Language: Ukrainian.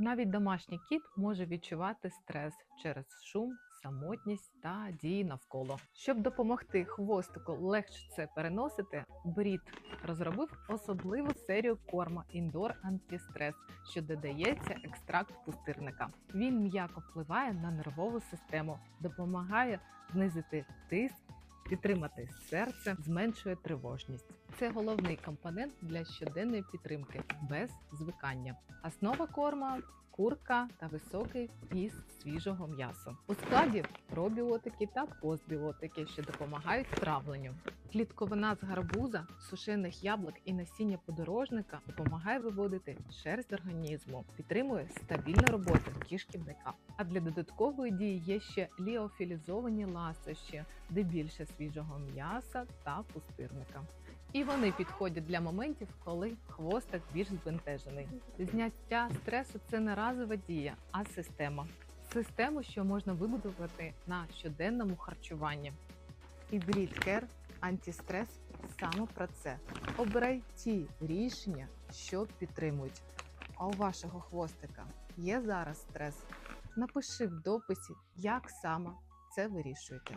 Навіть домашній кіт може відчувати стрес через шум, самотність та дії навколо. Щоб допомогти хвостику легше це переносити, Брід розробив особливу серію корма Indoor Anti-Stress, що додається екстракт пустирника. Він м'яко впливає на нервову систему, допомагає знизити тиск. Підтримати серце зменшує тривожність. Це головний компонент для щоденної підтримки без звикання. Основа корма курка та високий вміст свіжого м'яса. У складі пробіотики та постбіотики, що допомагають травленню. Клітковина з гарбуза, сушених яблук і насіння подорожника допомагає виводити шерсть організму, підтримує стабільну роботу кишківника. А для додаткової дії є ще ліофілізовані ласощі, де більше свіжого м'яса та пустирника. І вони підходять для моментів, коли хвостик більш збентежений. Зняття стресу це не разова дія, а система. Систему, що можна вибудувати на щоденному харчуванні. І Care антистрес саме про це. Обирай ті рішення, що підтримують. А у вашого хвостика є зараз стрес? Напиши в дописі, як саме це вирішуєте.